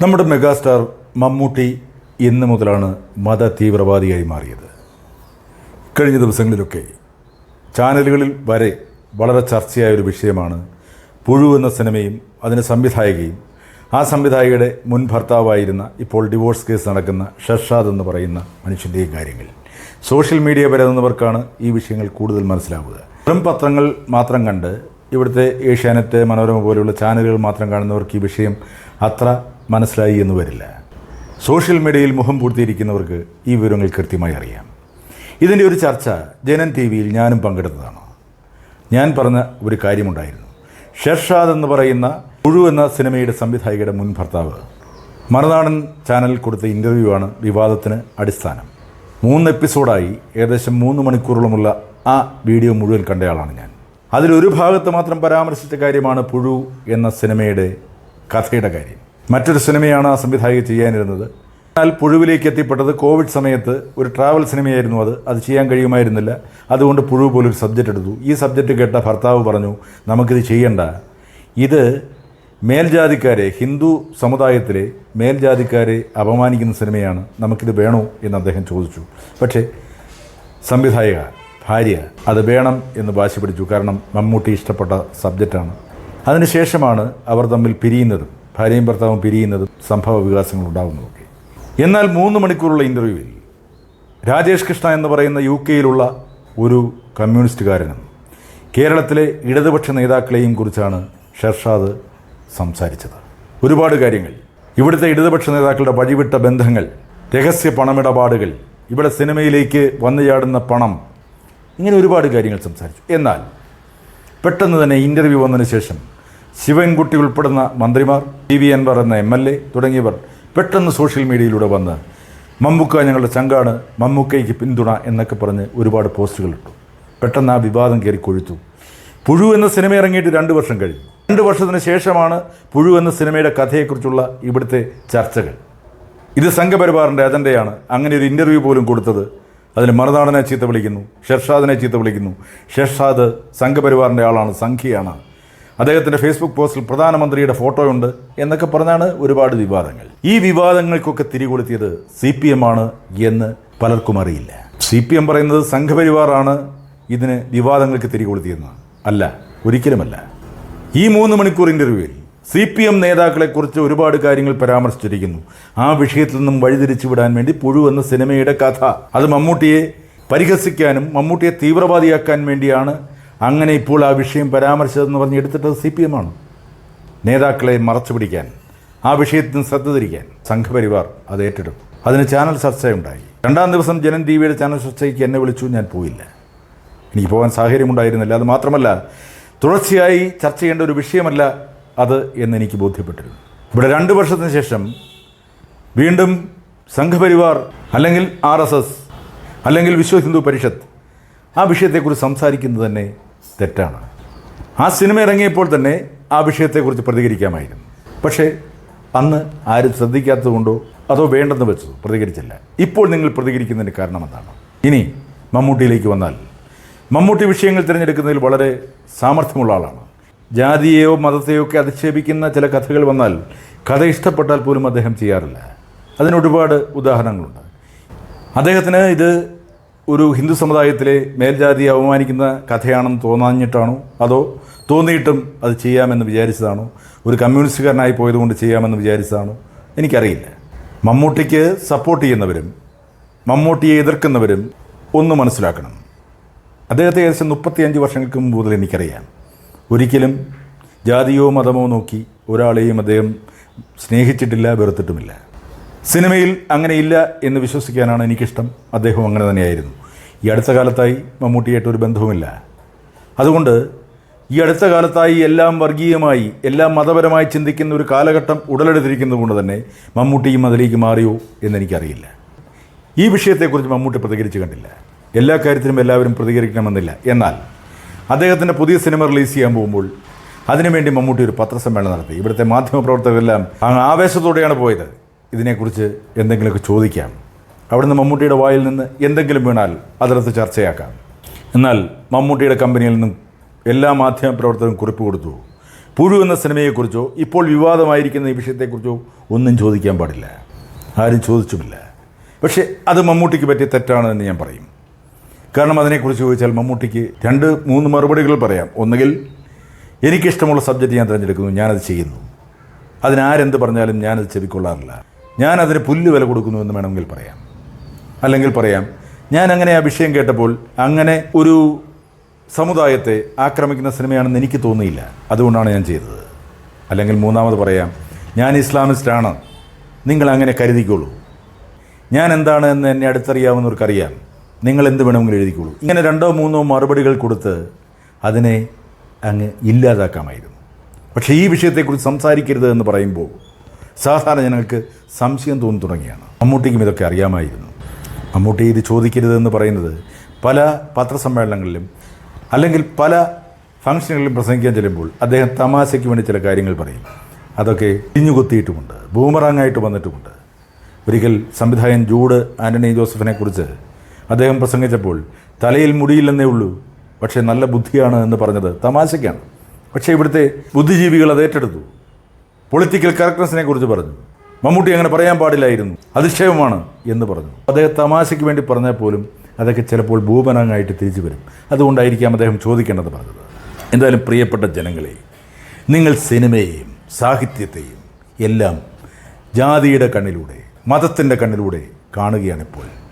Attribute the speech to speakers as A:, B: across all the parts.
A: നമ്മുടെ മെഗാസ്റ്റാർ മമ്മൂട്ടി ഇന്ന് മുതലാണ് മത തീവ്രവാദിയായി മാറിയത്. കഴിഞ്ഞ ദിവസങ്ങളിലൊക്കെ ചാനലുകളിൽ വരെ വളരെ ചർച്ചയായ ഒരു വിഷയമാണ് പുഴു എന്ന സിനിമയും അതിന് സംവിധായകയും ആ സംവിധായകയുടെ മുൻ ഭർത്താവായിരുന്ന ഇപ്പോൾ ഡിവോഴ്സ് കേസ് നടക്കുന്ന ഷർഷാദ് എന്ന് പറയുന്ന മനുഷ്യന്റെയും കാര്യങ്ങൾ. സോഷ്യൽ മീഡിയ പരതുന്നവർക്കാണ് ഈ വിഷയങ്ങൾ കൂടുതൽ മനസ്സിലാവുക. വെറും പത്രങ്ങൾ മാത്രം കണ്ട് ഇവിടുത്തെ ഏഷ്യാനെറ്റ് മനോരമ പോലെയുള്ള ചാനലുകൾ മാത്രം കാണുന്നവർക്ക് ഈ വിഷയം അത്ര മനസ്സിലായി എന്ന് വരില്ല. സോഷ്യൽ മീഡിയയിൽ മുഖം പൂർത്തിയിരിക്കുന്നവർക്ക് ഈ വിവരങ്ങൾ കൃത്യമായി അറിയാം. ഇതിന്റെ ഒരു ചർച്ച ജനൻ ടി വിയിൽ ഞാനും പങ്കെടുത്തതാണ്. ഞാൻ പറഞ്ഞ ഒരു കാര്യമുണ്ടായിരുന്നു. ഷെർഷാദ് എന്ന് പറയുന്ന പുഴു എന്ന സിനിമയുടെ സംവിധായകയുടെ മുൻ ഭർത്താവ് മറുനാടൻ ചാനൽ കൊടുത്ത ഇന്റർവ്യൂ ആണ് വിവാദത്തിന് അടിസ്ഥാനം. മൂന്ന് എപ്പിസോഡായി ഏകദേശം മൂന്ന് മണിക്കൂറോളമുള്ള ആ വീഡിയോ മുഴുവൻ കണ്ടയാളാണ് ഞാൻ. അതിലൊരു ഭാഗത്ത് മാത്രം പരാമർശിച്ച കാര്യമാണ് പുഴു എന്ന സിനിമയുടെ കഥയുടെ കാര്യം. മറ്റൊരു സിനിമയാണ് ആ സംവിധായിക ചെയ്യാനിരുന്നത്. എന്നാൽ പുഴുവിലേക്ക് എത്തിപ്പെട്ടത് കോവിഡ് സമയത്ത് ഒരു ട്രാവൽ സിനിമയായിരുന്നു അത്. അത് ചെയ്യാൻ കഴിയുമായിരുന്നില്ല. അതുകൊണ്ട് പുഴു പോലൊരു സബ്ജക്റ്റ് എടുത്തു. ഈ സബ്ജക്റ്റ് കേട്ട ഭർത്താവ് പറഞ്ഞു നമുക്കിത് ചെയ്യണ്ട. ഇത് മേൽജാതിക്കാരെ ഹിന്ദു സമുദായത്തിലെ മേൽജാതിക്കാരെ അപമാനിക്കുന്ന സിനിമയാണ്. നമുക്കിത് വേണോ? എന്ന് അദ്ദേഹം ചോദിച്ചു. പക്ഷേ സംവിധായക ഭാര്യ അത് വേണം എന്ന് വാശി പിടിച്ചു. കാരണം മമ്മൂട്ടി ഇഷ്ടപ്പെട്ട സബ്ജക്റ്റാണ് അതിനുശേഷമാണ് അവർ തമ്മിൽ പിരിയുന്നതും. ഭാര്യയും ഭർത്താവും പിരിയുന്നതും സംഭവ വികാസങ്ങൾ ഉണ്ടാകുന്നതൊക്കെ എന്നാൽ മൂന്ന് മണിക്കൂറുള്ള ഇന്റർവ്യൂവിൽ രാജേഷ് കൃഷ്ണ എന്ന് പറയുന്ന യു കെയിലുള്ള ഒരു കമ്മ്യൂണിസ്റ്റുകാരനും കേരളത്തിലെ ഇടതുപക്ഷ നേതാക്കളെയും കുറിച്ചാണ് ഷെർഷാദ് സംസാരിച്ചത്. ഒരുപാട് കാര്യങ്ങൾ. ഇവിടുത്തെ ഇടതുപക്ഷ നേതാക്കളുടെ വഴിവിട്ട ബന്ധങ്ങൾ രഹസ്യ പണമിടപാടുകൾ ഇവിടെ സിനിമയിലേക്ക് വന്നു ചാടുന്ന പണം ഇങ്ങനെ ഒരുപാട് കാര്യങ്ങൾ സംസാരിച്ചു. എന്നാൽ പെട്ടെന്ന് തന്നെ ഇന്റർവ്യൂ വന്നതിന് ശേഷം ശിവൻകുട്ടി ഉൾപ്പെടുന്ന മന്ത്രിമാർ ടി വി അൻവർ എന്ന എം എൽ എ തുടങ്ങിയവർ പെട്ടെന്ന് സോഷ്യൽ മീഡിയയിലൂടെ വന്ന് മമ്മൂക്ക ഞങ്ങളുടെ ചങ്കാണ് മമ്മൂക്കയ്ക്ക് പിന്തുണ എന്നൊക്കെ പറഞ്ഞ് ഒരുപാട് പോസ്റ്റുകൾ ഇട്ടു. പെട്ടെന്ന് ആ വിവാദം കയറി കൊഴുത്തു. പുഴു എന്ന സിനിമ ഇറങ്ങിയിട്ട് രണ്ട് വർഷം കഴിഞ്ഞു. രണ്ട് വർഷത്തിന് ശേഷമാണ് പുഴു എന്ന സിനിമയുടെ കഥയെക്കുറിച്ചുള്ള ഇവിടുത്തെ ചർച്ചകൾ. ഇത് സംഘപരിവാറിന്റെ അജണ്ടയാണ്. അങ്ങനെ ഒരു ഇന്റർവ്യൂ പോലും കൊടുത്തത് അതിന് മറുനാടനെ ചീത്ത വിളിക്കുന്നു ഷെർഷാദിനെ ചീത്ത വിളിക്കുന്നു. ഷെർഷാദ് സംഘപരിവാറിന്റെ ആളാണ് സംഖ്യയാണ്. അദ്ദേഹത്തിന്റെ ഫേസ്ബുക്ക് പോസ്റ്റിൽ പ്രധാനമന്ത്രിയുടെ ഫോട്ടോയുണ്ട് എന്നൊക്കെ പറഞ്ഞാണ് ഒരുപാട് വിവാദങ്ങൾ. ഈ വിവാദങ്ങൾക്കൊക്കെ തിരികൊളുത്തിയത് സി പി എം ആണ് എന്ന് പലർക്കും അറിയില്ല. സി പി എം പറയുന്നത് സംഘപരിവാറാണ് ഇതിന് വിവാദങ്ങൾക്ക് തിരികൊളുത്തിയെന്ന് അല്ല ഒരിക്കലുമല്ല. ഈ മൂന്ന് മണിക്കൂർ ഇന്റർവ്യൂവിൽ സി പി എം നേതാക്കളെക്കുറിച്ച് ഒരുപാട് കാര്യങ്ങൾ പരാമർശിച്ചിരിക്കുന്നു. ആ വിഷയത്തിൽ നിന്നും വഴിതിരിച്ചു വിടാൻ വേണ്ടി പുഴു എന്ന സിനിമയുടെ കഥ. അത് മമ്മൂട്ടിയെ പരിഹസിക്കാനും മമ്മൂട്ടിയെ തീവ്രവാദിയാക്കാൻ വേണ്ടിയാണ് അങ്ങനെ ഇപ്പോൾ ആ വിഷയം പരാമർശിച്ചതെന്ന് പറഞ്ഞ് എടുത്തിട്ടത് സി പി എമ്മാണ് നേതാക്കളെ മറച്ചു പിടിക്കാൻ ആ വിഷയത്തിന് ശ്രദ്ധ തിരിക്കാൻ സംഘപരിവാർ അത് ഏറ്റെടുത്തു. അതിന് ചാനൽ ചർച്ചയുണ്ടായി. രണ്ടാം ദിവസം ജനൻ ടി വിയുടെ ചാനൽ ചർച്ചയ്ക്ക് എന്നെ വിളിച്ചു ഞാൻ പോയില്ല. എനിക്ക് പോകാൻ സാഹചര്യമുണ്ടായിരുന്നില്ല. അത് മാത്രമല്ല തുടർച്ചയായി ചർച്ച ചെയ്യേണ്ട ഒരു വിഷയമല്ല അത് എന്നെനിക്ക് ബോധ്യപ്പെട്ടിരുന്നു. ഇവിടെ രണ്ട് വർഷത്തിന് ശേഷം വീണ്ടും സംഘപരിവാർ അല്ലെങ്കിൽ ആർ അല്ലെങ്കിൽ വിശ്വ ഹിന്ദു പരിഷത്ത് ആ വിഷയത്തെക്കുറിച്ച് സംസാരിക്കുന്നത് തന്നെ തെറ്റാണ്. ആ സിനിമ ഇറങ്ങിയപ്പോൾ തന്നെ ആ വിഷയത്തെക്കുറിച്ച് പ്രതികരിക്കാമായിരുന്നു. പക്ഷേ അന്ന് ആരും ശ്രദ്ധിക്കാത്തതുകൊണ്ടോ അതോ വേണ്ടെന്ന് വെച്ചു പ്രതികരിച്ചില്ല. ഇപ്പോൾ നിങ്ങൾ പ്രതികരിക്കുന്നതിന് കാരണം എന്താണ് ഇനി മമ്മൂട്ടിയിലേക്ക് വന്നാൽ മമ്മൂട്ടി വിഷയങ്ങൾ തിരഞ്ഞെടുക്കുന്നതിൽ വളരെ സാമർഥ്യമുള്ള ആളാണ്. ജാതിയെയോ മതത്തെയോ ഒക്കെ അധിക്ഷേപിക്കുന്ന ചില കഥകൾ വന്നാൽ കഥ ഇഷ്ടപ്പെട്ടാൽ പോലും അദ്ദേഹം ചെയ്യാറില്ല. അതിനൊരുപാട് ഉദാഹരണങ്ങളുണ്ട്. അദ്ദേഹത്തിന് ഇത് ഒരു ഹിന്ദു സമുദായത്തിലെ മേൽജാതിയെ അവമാനിക്കുന്ന കഥയാണെന്ന് തോന്നാഞ്ഞിട്ടാണോ? അതോ തോന്നിയിട്ടും അത് ചെയ്യാമെന്ന് വിചാരിച്ചതാണോ? ഒരു കമ്മ്യൂണിസ്റ്റുകാരനായി പോയതുകൊണ്ട് ചെയ്യാമെന്ന് വിചാരിച്ചതാണോ? എനിക്കറിയില്ല. മമ്മൂട്ടിക്ക് സപ്പോർട്ട് ചെയ്യുന്നവരും മമ്മൂട്ടിയെ എതിർക്കുന്നവരും ഒന്ന് മനസ്സിലാക്കണം. അദ്ദേഹത്തെ ഏകദേശം മുപ്പത്തിയഞ്ച് വർഷങ്ങൾക്ക് മുമ്പ് മുതൽ എനിക്കറിയാം. ഒരിക്കലും ജാതിയോ മതമോ നോക്കി ഒരാളെയും അദ്ദേഹം സ്നേഹിച്ചിട്ടില്ല വെറുത്തിട്ടുമില്ല. സിനിമയിൽ അങ്ങനെയില്ല എന്ന് വിശ്വസിക്കാനാണ് എനിക്കിഷ്ടം. അദ്ദേഹം അങ്ങനെ തന്നെയായിരുന്നു. ഈ അടുത്ത കാലത്തായി മമ്മൂട്ടിയായിട്ട് ഒരു ബന്ധവുമില്ല. അതുകൊണ്ട് ഈ അടുത്ത കാലത്തായി എല്ലാം വർഗീയമായി എല്ലാം മതപരമായി ചിന്തിക്കുന്ന ഒരു കാലഘട്ടം ഉടലെടുത്തിരിക്കുന്നത് കൊണ്ട് തന്നെ മമ്മൂട്ടിയും അതിലേക്ക് മാറിയോ എന്നെനിക്കറിയില്ല. ഈ വിഷയത്തെക്കുറിച്ച് മമ്മൂട്ടി പ്രതികരിച്ച് കണ്ടില്ല. എല്ലാ കാര്യത്തിനും എല്ലാവരും പ്രതികരിക്കണമെന്നില്ല. എന്നാൽ അദ്ദേഹത്തിന്റെ പുതിയ സിനിമ റിലീസ് ചെയ്യാൻ പോകുമ്പോൾ അതിനുവേണ്ടി മമ്മൂട്ടി ഒരു പത്രസമ്മേളനം നടത്തി. ഇവിടുത്തെ മാധ്യമപ്രവർത്തകരെല്ലാം ആവേശത്തോടെയാണ് പോയത്. ഇതിനെക്കുറിച്ച് എന്തെങ്കിലുമൊക്കെ ചോദിക്കാം. അവിടുന്ന് മമ്മൂട്ടിയുടെ വായിൽ നിന്ന് എന്തെങ്കിലും വീണാൽ അതിനകത്ത് ചർച്ചയാക്കാം. എന്നാൽ മമ്മൂട്ടിയുടെ കമ്പനിയിൽ നിന്നും എല്ലാ മാധ്യമപ്രവർത്തകരും കുറിപ്പ് കൊടുത്തു. പുഴു എന്ന സിനിമയെക്കുറിച്ചോ ഇപ്പോൾ വിവാദമായിരിക്കുന്ന ഈ വിഷയത്തെക്കുറിച്ചോ ഒന്നും ചോദിക്കാൻ പാടില്ല. ആരും ചോദിച്ചുമില്ല. പക്ഷേ അത് മമ്മൂട്ടിക്ക് പറ്റിയ തെറ്റാണ് എന്ന് ഞാൻ പറയും. കാരണം അതിനെക്കുറിച്ച് ചോദിച്ചാൽ മമ്മൂട്ടിക്ക് രണ്ട് മൂന്ന് മറുപടികൾ പറയാം. ഒന്നുകിൽ എനിക്കിഷ്ടമുള്ള സബ്ജക്റ്റ് ഞാൻ തിരഞ്ഞെടുക്കുന്നു ഞാനത് ചെയ്യുന്നു. അതിനാരെന്ത് പറഞ്ഞാലും ഞാനത് ചെവിക്കൊള്ളാറില്ല. ഞാനതിന് പുല്ല് വില കൊടുക്കുന്നു എന്ന് വേണമെങ്കിൽ പറയാം. അല്ലെങ്കിൽ പറയാം ഞാൻ അങ്ങനെ ആ വിഷയം കേട്ടപ്പോൾ അങ്ങനെ ഒരു സമുദായത്തെ ആക്രമിക്കുന്ന സിനിമയാണെന്ന് എനിക്ക് തോന്നിയില്ല. അതുകൊണ്ടാണ് ഞാൻ ചെയ്തത്. അല്ലെങ്കിൽ മൂന്നാമത് പറയാം ഞാൻ ഇസ്ലാമിസ്റ്റാണ്. നിങ്ങൾ അങ്ങനെ കരുതിക്കോളൂ. ഞാൻ എന്താണ് എന്ന് എന്നെ അടുത്തറിയാവുന്നവർക്കറിയാം നിങ്ങൾ എന്ത് വേണമെങ്കിലും എഴുതിക്കോളൂ. ഇങ്ങനെ രണ്ടോ മൂന്നോ മറുപടികൾ കൊടുത്ത് അതിനെ അങ്ങ് ഇല്ലാതാക്കാമായിരുന്നു. പക്ഷേ ഈ വിഷയത്തെക്കുറിച്ച് സംസാരിക്കരുത് എന്ന് പറയുമ്പോൾ സാധാരണ ജനങ്ങൾക്ക് സംശയം തോന്നി തുടങ്ങിയാണ്. മമ്മൂട്ടിക്കും ഇതൊക്കെ അറിയാമായിരുന്നു. മമ്മൂട്ടി ഇത് ചോദിക്കരുതെന്ന് പറയുന്നത് പല പത്രസമ്മേളനങ്ങളിലും അല്ലെങ്കിൽ പല ഫംഗ്ഷനുകളിലും പ്രസംഗിക്കാൻ ചെല്ലുമ്പോൾ അദ്ദേഹം തമാശയ്ക്ക് വേണ്ടി ചില കാര്യങ്ങൾ പറയും. അതൊക്കെ തിഞ്ഞുകൊത്തിയിട്ടുമുണ്ട് ബൂമറാങ്ങായിട്ട് വന്നിട്ടുമുണ്ട്. ഒരിക്കൽ സംവിധായകൻ ജൂഡ് ആന്റണി ജോസഫിനെ കുറിച്ച് അദ്ദേഹം പ്രസംഗിച്ചപ്പോൾ തലയിൽ മുടിയില്ലെന്നേ ഉള്ളൂ പക്ഷേ നല്ല ബുദ്ധിയാണ് എന്ന് പറഞ്ഞത് തമാശയ്ക്കാണ്. പക്ഷേ ഇവിടുത്തെ ബുദ്ധിജീവികൾ അത് ഏറ്റെടുത്തു. പൊളിറ്റിക്കൽ കറക്റ്റ്നസിനെ കുറിച്ച് പറഞ്ഞു. മമ്മൂട്ടി അങ്ങനെ പറയാൻ പാടില്ലായിരുന്നു. അതിക്ഷേപമാണ് എന്ന് പറഞ്ഞു. അദ്ദേഹം തമാശയ്ക്ക് വേണ്ടി പറഞ്ഞാൽ പോലും അതൊക്കെ ചിലപ്പോൾ ഭൂപനങ്ങായിട്ട് തിരിച്ചു വരും. അതുകൊണ്ടായിരിക്കാം അദ്ദേഹം ചോദിക്കേണ്ടത് പറഞ്ഞത്. എന്തായാലും പ്രിയപ്പെട്ട ജനങ്ങളെ നിങ്ങൾ സിനിമയെയും സാഹിത്യത്തെയും എല്ലാം ജാതിയുടെ കണ്ണിലൂടെ മതത്തിന്റെ കണ്ണിലൂടെ കാണുകയാണിപ്പോൾ.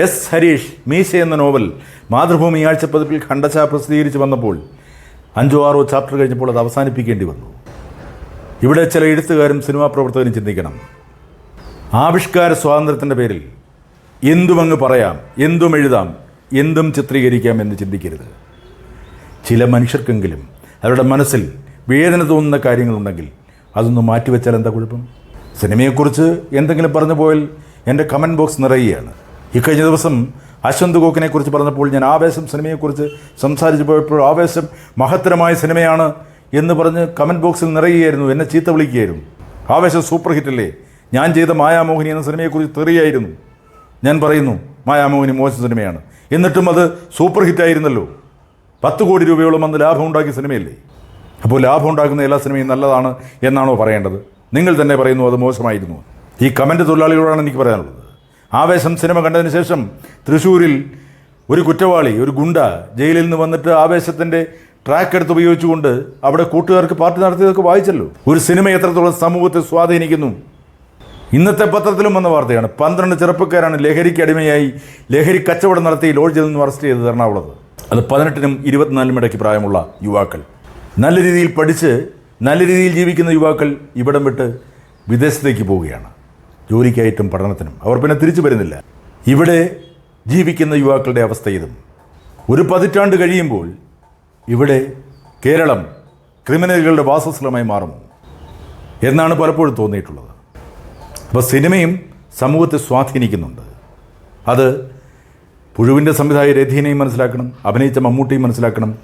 A: എസ് ഹരീഷ് മീശ എന്ന നോവൽ മാതൃഭൂമി ആഴ്ചപ്പതിപ്പിൽ ഖണ്ഡശ പ്രസിദ്ധീകരിച്ച് വന്നപ്പോൾ അഞ്ചോ ആറോ ചാപ്റ്റർ കഴിഞ്ഞപ്പോൾ അത് അവസാനിപ്പിക്കേണ്ടി വന്നു. ഇവിടെ ചില എഴുത്തുകാരും സിനിമാ പ്രവർത്തകരും ചിന്തിക്കണം. ആവിഷ്കാര സ്വാതന്ത്ര്യത്തിന്റെ പേരിൽ എന്തുമങ്ങ് പറയാം എന്തും എഴുതാം എന്തും ചിത്രീകരിക്കാം എന്ന് ചിന്തിക്കരുത്. ചില മനുഷ്യർക്കെങ്കിലും അവരുടെ മനസ്സിൽ വേദന തോന്നുന്ന കാര്യങ്ങളുണ്ടെങ്കിൽ അതൊന്ന് മാറ്റിവെച്ചാൽ എന്താ കുഴപ്പം? സിനിമയെക്കുറിച്ച് എന്തെങ്കിലും പറഞ്ഞു പോയാൽ എന്റെ കമന്റ് ബോക്സ് നിറയുകയാണ്. ഇക്കഴിഞ്ഞ ദിവസം അശ്വന്ത് ഗോക്കിനെക്കുറിച്ച് പറഞ്ഞപ്പോൾ ഞാൻ ആവേശം സിനിമയെക്കുറിച്ച് സംസാരിച്ചു പോയപ്പോൾ ആവേശം മഹത്തരമായ സിനിമയാണ് എന്ന് പറഞ്ഞ് കമന്റ് ബോക്സിൽ നിറയുകയായിരുന്നു. എന്നെ ചീത്ത വിളിക്കുകയായിരുന്നു. ആവേശം സൂപ്പർ ഹിറ്റല്ലേ ഞാൻ ചെയ്ത മായാമോഹിനി എന്ന സിനിമയെക്കുറിച്ച് തെറിയായിരുന്നു. ഞാൻ പറയുന്നു മായാമോഹിനി മോശ സിനിമയാണ്. എന്നിട്ടും അത് സൂപ്പർ ഹിറ്റായിരുന്നല്ലോ പത്ത് കോടി രൂപയോളം അന്ന് ലാഭം ഉണ്ടാക്കിയ സിനിമയല്ലേ? അപ്പോൾ ലാഭം ഉണ്ടാക്കുന്ന എല്ലാ സിനിമയും നല്ലതാണ് എന്നാണോ പറയേണ്ടത്? നിങ്ങൾ തന്നെ പറയുന്നു അത് മോശമായിരുന്നു. ഈ കമന്റ് തൊഴിലാളികളോടാണ് എനിക്ക് പറയാനുള്ളത്. ആവേശം സിനിമ കണ്ടതിന് ശേഷം തൃശ്ശൂരിൽ ഒരു കുറ്റവാളി ഒരു ഗുണ്ട ജയിലിൽ നിന്ന് വന്നിട്ട് ആവേശത്തിന്റെ ട്രാക്ക് എടുത്ത് ഉപയോഗിച്ചുകൊണ്ട് അവിടെ കൂട്ടുകാർക്ക് പാർട്ടി നടത്തിയതൊക്കെ വായിച്ചല്ലോ. ഒരു സിനിമ എത്രത്തോളം സമൂഹത്തെ സ്വാധീനിക്കുന്നു. ഇന്നത്തെ പത്രത്തിലും വന്ന വാർത്തയാണ്. പന്ത്രണ്ട് ചെറുപ്പക്കാരാണ് ലഹരിക്ക് അടിമയായി ലഹരി കച്ചവടം നടത്തി ലോഡ്ജിൽ നിന്ന് അറസ്റ്റ് ചെയ്തത് എറണാകുളത്ത്. അത് പതിനെട്ടിനും ഇരുപത്തിനാലിനും ഇടയ്ക്ക് പ്രായമുള്ള യുവാക്കൾ. നല്ല രീതിയിൽ പഠിച്ച് നല്ല രീതിയിൽ ജീവിക്കുന്ന യുവാക്കൾ ഇവിടം വിട്ട് വിദേശത്തേക്ക് പോവുകയാണ്. ജോലിക്കായിട്ടും പഠനത്തിനും. അവർ പിന്നെ തിരിച്ചു വരുന്നില്ല. ഇവിടെ ജീവിക്കുന്ന യുവാക്കളുടെ അവസ്ഥ ഇതും. ഒരു പതിറ്റാണ്ട് കഴിയുമ്പോൾ ഇവിടെ കേരളം ക്രിമിനലുകളുടെ വാസസ്ഥലമായി മാറും എന്നാണ് പലപ്പോഴും തോന്നിയിട്ടുള്ളത്. അപ്പോൾ സിനിമയും സമൂഹത്തെ സ്വാധീനിക്കുന്നുണ്ട്. അത് പുഴുവിന്റെ സംവിധായക രഥീനയും മനസ്സിലാക്കണം അഭിനയിച്ച മമ്മൂട്ടിയും മനസ്സിലാക്കണം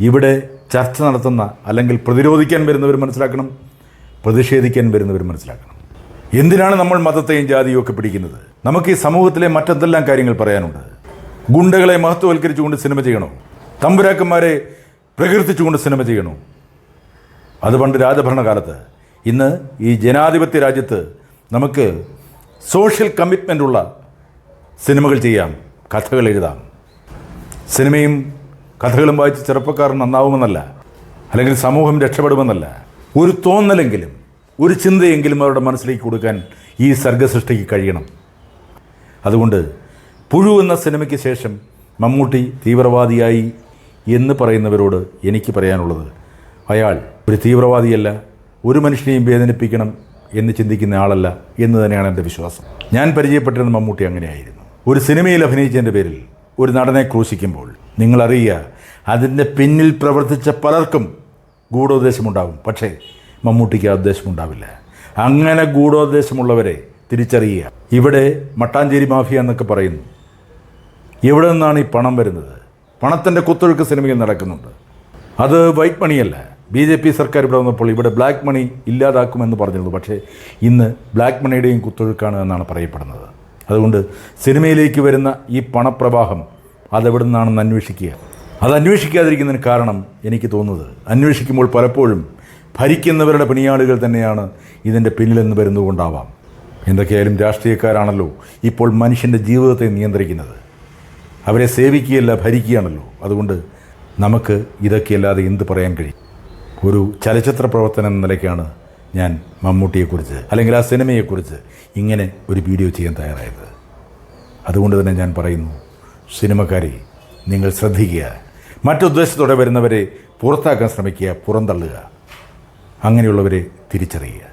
A: ഇവിടെ ചർച്ച നടത്തുന്ന അല്ലെങ്കിൽ പ്രതിരോധിക്കാൻ വരുന്നവർ മനസ്സിലാക്കണം പ്രതിഷേധിക്കാൻ വരുന്നവർ മനസ്സിലാക്കണം. എന്തിനാണ് നമ്മൾ മതത്തെയും ജാതിയും ഒക്കെ പിടിക്കുന്നത്? നമുക്ക് ഈ സമൂഹത്തിലെ മറ്റെന്തെല്ലാം കാര്യങ്ങൾ പറയാനുണ്ട്? ഗുണ്ടകളെ മഹത്വവൽക്കരിച്ചുകൊണ്ട് സിനിമ ചെയ്യണോ? തമ്പുരാക്കന്മാരെ പ്രകീർത്തിച്ചുകൊണ്ട് സിനിമ ചെയ്യണു. അത് പണ്ട് രാജഭരണകാലത്ത്. ഇന്ന് ഈ ജനാധിപത്യ രാജ്യത്ത് നമുക്ക് സോഷ്യൽ കമ്മിറ്റ്മെന്റ് ഉള്ള സിനിമകൾ ചെയ്യാം കഥകൾ എഴുതാം. സിനിമയും കഥകളും വായിച്ച് ചെറുപ്പക്കാർ നന്നാവുമെന്നല്ല അല്ലെങ്കിൽ സമൂഹം രക്ഷപ്പെടുമെന്നല്ല. ഒരു തോന്നലെങ്കിലും ഒരു ചിന്തയെങ്കിലും അവരുടെ മനസ്സിലേക്ക് കൊടുക്കാൻ ഈ സർഗസൃഷ്ടിക്ക് കഴിയണം. അതുകൊണ്ട് പുഴു എന്ന സിനിമയ്ക്ക് ശേഷം മമ്മൂട്ടി തീവ്രവാദിയായി എന്ന് പറയുന്നവരോട് എനിക്ക് പറയാനുള്ളത് അയാൾ ഒരു തീവ്രവാദിയല്ല ഒരു മനുഷ്യനെയും വേദനിപ്പിക്കണം എന്ന് ചിന്തിക്കുന്ന ആളല്ല എന്ന് തന്നെയാണ് എന്റെ വിശ്വാസം. ഞാൻ പരിചയപ്പെട്ടിരുന്ന മമ്മൂട്ടി അങ്ങനെയായിരുന്നു. ഒരു സിനിമയിൽ അഭിനയിച്ചതിന്റെ പേരിൽ ഒരു നടനെ ക്രൂശിക്കുമ്പോൾ നിങ്ങളറിയുക അതിന്റെ പിന്നിൽ പ്രവർത്തിച്ച പലർക്കും ഗൂഢോദ്ദേശമുണ്ടാകും. പക്ഷേ മമ്മൂട്ടിക്ക് ആ ഉദ്ദേശമുണ്ടാവില്ല. അങ്ങനെ ഗൂഢോദ്ദേശമുള്ളവരെ തിരിച്ചറിയുക. ഇവിടെ മട്ടാഞ്ചേരി മാഫിയ എന്നൊക്കെ പറയുന്നു. എവിടെ നിന്നാണ് ഈ പണം വരുന്നത്? പണത്തിന്റെ കുത്തൊഴുക്ക് സിനിമയിൽ നടക്കുന്നുണ്ട്. അത് വൈറ്റ് മണിയല്ല. ബി ജെ പി സർക്കാർ ഇവിടെ വന്നപ്പോൾ ഇവിടെ ബ്ലാക്ക് മണി ഇല്ലാതാക്കുമെന്ന് പറഞ്ഞിരുന്നു. പക്ഷേ ഇന്ന് ബ്ലാക്ക് മണിയുടെയും കുത്തൊഴുക്കാണ് എന്നാണ് പറയപ്പെടുന്നത്. അതുകൊണ്ട് സിനിമയിലേക്ക് വരുന്ന ഈ പണപ്രവാഹം അതെവിടെ നിന്നാണെന്ന് അന്വേഷിക്കുക. അത് അന്വേഷിക്കാതിരിക്കുന്നതിന് കാരണം എനിക്ക് തോന്നുന്നത് അന്വേഷിക്കുമ്പോൾ പലപ്പോഴും ഭരിക്കുന്നവരുടെ പണിയാളുകൾ തന്നെയാണ് ഇതിന്റെ പിന്നിലെന്ന് വരുന്നതുകൊണ്ടാവാം. എന്തൊക്കെയായാലും രാഷ്ട്രീയക്കാരാണല്ലോ ഇപ്പോൾ മനുഷ്യന്റെ ജീവിതത്തെ നിയന്ത്രിക്കുന്നത്. അവരെ സേവിക്കുകയല്ല ഭരിക്കുകയാണല്ലോ. അതുകൊണ്ട് നമുക്ക് ഇതൊക്കെയല്ലാതെ എന്ത് പറയാൻ കഴിയും? ഒരു ചലച്ചിത്ര പ്രവർത്തനം എന്ന നിലയ്ക്കാണ് ഞാൻ മമ്മൂട്ടിയെക്കുറിച്ച് അല്ലെങ്കിൽ ആ സിനിമയെക്കുറിച്ച് ഇങ്ങനെ ഒരു വീഡിയോ ചെയ്യാൻ തയ്യാറായത്. അതുകൊണ്ട് തന്നെ ഞാൻ പറയുന്നു സിനിമക്കാരെ നിങ്ങൾ ശ്രദ്ധിക്കുക. മറ്റുദ്ദേശത്തോടെ വരുന്നവരെ പുറത്താക്കാൻ ശ്രമിക്കുക പുറന്തള്ളുക. അങ്ങനെയുള്ളവരെ തിരിച്ചറിയുക.